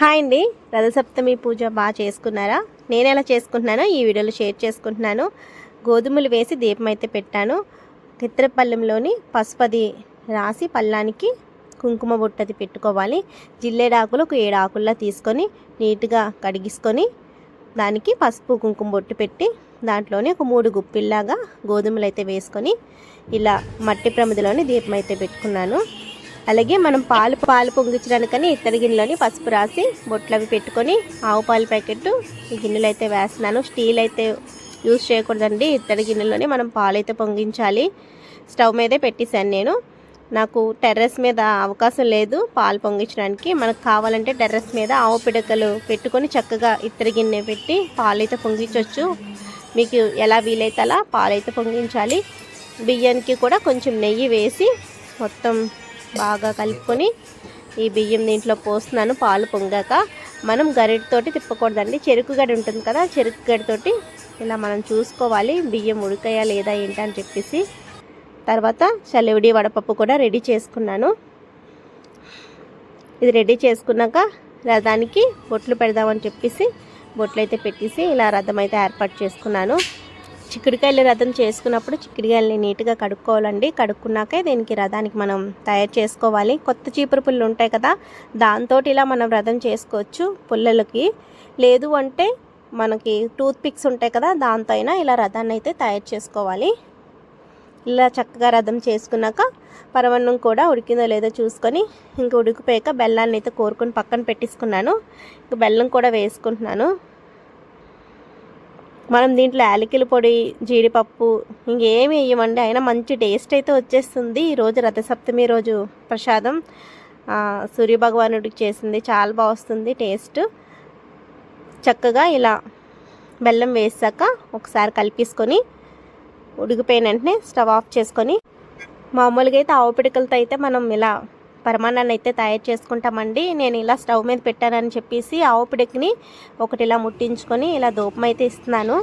Hi అండి. రథసప్తమి పూజ బాగా చేసుకున్నారా? నేను ఎలా చేసుకుంటున్నానో ఈ వీడియోలో షేర్ చేసుకుంటున్నాను. గోధుమలు వేసి దీపం అయితే పెట్టాను. కిత్రపల్లెంలోని పసుపది రాసి పల్లానికి కుంకుమ బుట్టది పెట్టుకోవాలి. జిల్లేడాకులు ఒక ఏడు ఆకుల్లా తీసుకొని నీట్గా కడిగిసుకొని దానికి పసుపు కుంకుమ బొట్టు పెట్టి దాంట్లోనే ఒక మూడు గుప్పిల్లాగా గోధుమలు అయితే వేసుకొని ఇలా మట్టి ప్రమిదిలోని దీపం అయితే పెట్టుకున్నాను. అలాగే మనం పాలు పాలు పొంగించడానికని ఇత్తడి గిన్నెలోని పసుపు రాసి బొట్లు అవి పెట్టుకొని ఆవు పాలు ప్యాకెట్ ఈ గిన్నెలు అయితే వేస్తున్నాను. స్టీల్ అయితే యూజ్ చేయకూడదండి. ఇత్తడి గిన్నెలోని మనం పాలు అయితే పొంగించాలి. స్టవ్ మీదే పెట్టేశాను నేను. నాకు టెర్రస్ మీద అవకాశం లేదు పాలు పొంగించడానికి. మనకు కావాలంటే టెర్రస్ మీద ఆవు పిడకలు పెట్టుకొని చక్కగా ఇత్తడి గిన్నె పెట్టి పాలు అయితే పొంగించవచ్చు మీకు ఎలా వీలైతే అలా పాలు అయితే పొంగించాలి. బియ్యానికి కూడా కొంచెం నెయ్యి వేసి మొత్తం బాగా కలుపుకొని ఈ బియ్యం దీంట్లో పోస్తున్నాను పాలు పొంగాక. మనం గరిటతోటి తిప్పకూడదండి. చెరుకు గడి ఉంటుంది కదా చెరుకు గడితోటి ఇలా మనం చూసుకోవాలి. బియ్యం ఉడికాయా లేదా ఏంటని అని చెప్పేసి. తర్వాత చలివిడి వడపప్పు కూడా రెడీ చేసుకున్నాను. ఇది రెడీ చేసుకున్నాక రథానికి బొట్లు పెడదామని చెప్పేసి బొట్లు అయితే పెట్టేసి ఇలా రథం అయితే ఏర్పాటు చేసుకున్నాను. చిక్కుడుకాయలు రథం చేసుకున్నప్పుడు చిక్కుడుకాయలని నీట్గా కడుక్కోవాలండి. కడుక్కున్నాకే దీనికి రథానికి మనం తయారు చేసుకోవాలి. కొత్త చీపురు పుల్లు ఉంటాయి కదా దాంతో ఇలా మనం రథం చేసుకోవచ్చు పుల్లలకి. లేదు అంటే మనకి టూత్ పిక్స్ ఉంటాయి కదా దాంతో అయినా ఇలా రథాన్ని అయితే తయారు చేసుకోవాలి. ఇలా చక్కగా రథం చేసుకున్నాక పరవన్నం కూడా ఉడికిందో లేదో చూసుకొని ఇంక ఉడికిపోయాక బెల్లాన్ని అయితే కోరుకొని పక్కన పెట్టేసుకున్నాను. ఇంక బెల్లం కూడా వేసుకుంటున్నాను. మనం దీంట్లో యాలకిల పొడి జీడిపప్పు ఇంకేమి వేయమండి అయినా మంచి టేస్ట్ అయితే వచ్చేస్తుంది. ఈరోజు రథసప్తమి రోజు ప్రసాదం. సూర్యభగవానుడికి చేసింది. చాలా బాగా వస్తుంది టేస్ట్. చక్కగా ఇలా బెల్లం వేసాక ఒకసారి కలిపేసుకొని ఉడికిపోయిన వెంటనే స్టవ్ ఆఫ్ చేసుకొని మామూలుగా అయితే ఆవు పిడకలతో అయితే మనం ఇలా పరమాన్నాన్ని అయితే తయారు చేసుకుంటామండి. నేను ఇలా స్టవ్ మీద పెట్టానని చెప్పేసి ఆవు పిడకిని ఒకటి ఇలా ముట్టించుకొని ఇలా దూపం అయితే ఇస్తున్నాను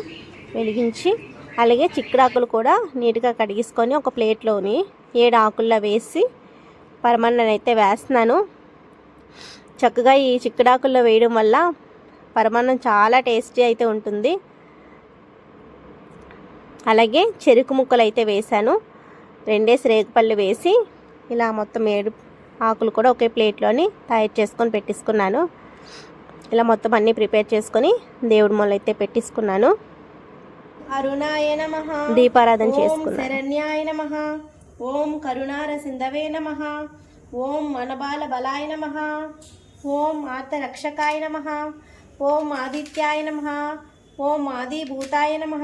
వెలిగించి. అలాగే చిక్కుడాకులు కూడా నీట్గా కడిగించుకొని ఒక ప్లేట్లోని ఏడు ఆకుల్లో వేసి పరమాన్నాన్ని అయితే వేస్తున్నాను. చక్కగా ఈ చిక్కుడాకుల్లో వేయడం వల్ల పరమాన్నం చాలా టేస్టీ అయితే ఉంటుంది. అలాగే చెరుకు ముక్కలు అయితే వేశాను. రెండేసి రేగుపళ్ళు వేసి ఇలా మొత్తం ఏడు ఆకులు కూడా ఒకే ప్లేట్లోని తయారు చేసుకొని పెట్టేసుకున్నాను ఇలా మొత్తం అన్నీ ప్రిపేర్ చేసుకొని దేవుడి మొల అయితే పెట్టేసుకున్నాను అరుణాయ నమ. దీపారాధన చేసుకున్నాను. శరణ్యాయ నమ. ఓం కరుణార సింధవే నమ. ఓం మనబాల బలాయ నమ. ఓం ఆతరక్షకాయ నమ. ఓం ఆదిత్యాయ నమ. ఓం ఆదిభూతాయ నమ.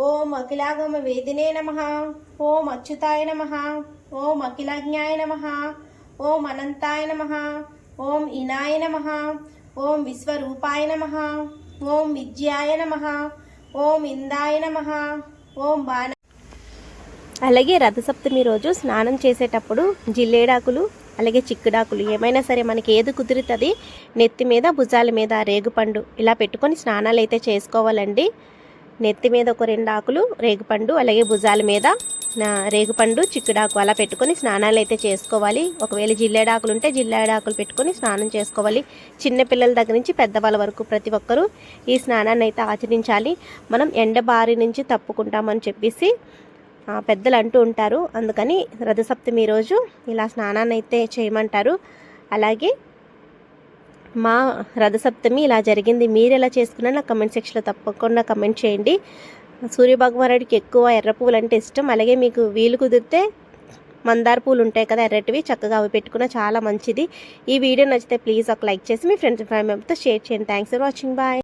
ఓం అఖిలాగమ వేదినే నమ. ఓం అచ్యుతాయ నమ. ఓం అఖిలజ్ఞాయ నమ. ఓం అనంతాయ నమ. ఓం ఇనాయ నమ. ఓం విశ్వరూపాయ నమ. ఓం విద్యాయ నమ. ఓం ఇందాయ నమ. ఓం బాణ. అలాగే రథసప్తమి రోజు స్నానం చేసేటప్పుడు జిల్లేడాకులు అలాగే చిక్కుడాకులు ఏమైనా సరే మనకి ఏది కుదురుతుంది నెత్తి మీద భుజాల మీద రేగుపండు ఇలా పెట్టుకొని స్నానాలు అయితే చేసుకోవాలండి. నెత్తి మీద ఒక రెండు ఆకులు రేగుపండు అలాగే భుజాల మీద రేగుపండు చిక్కుడాకు అలా పెట్టుకొని స్నానాలు అయితే చేసుకోవాలి. ఒకవేళ జిల్లేడాకులు ఉంటే జిల్లేడాకులు పెట్టుకొని స్నానం చేసుకోవాలి. చిన్న పిల్లల దగ్గర నుంచి పెద్దవాళ్ళ వరకు ప్రతి ఒక్కరూ ఈ స్నానాన్ని అయితే ఆచరించాలి. మనం ఎండ బారి నుంచి తప్పుకుంటామని చెప్పేసి పెద్దలు అంటూ ఉంటారు. అందుకని రథసప్తమి రోజు ఇలా స్నానాన్ని అయితే చేయమంటారు. అలాగే మా రథసప్తమి ఇలా జరిగింది. మీరు ఎలా చేసుకున్నా నా కమెంట్ సెక్షన్లో తప్పకుండా కమెంట్ చేయండి. సూర్యభగవానుడికి ఎక్కువ ఎర్ర పువ్వులు అంటే ఇష్టం. అలాగే మీకు వీలు కుదిరితే మందార పూలు ఉంటాయి కదా ఎర్రటివి చక్కగా అవి పెట్టుకున్న చాలా మంచిది. ఈ వీడియో నచ్చితే ప్లీజ్ ఒక లైక్ చేసి మీ ఫ్రెండ్స్ ఫ్యామిలీ మెంబర్తో షేర్ చేయండి. Thanks for watching. బాయ్.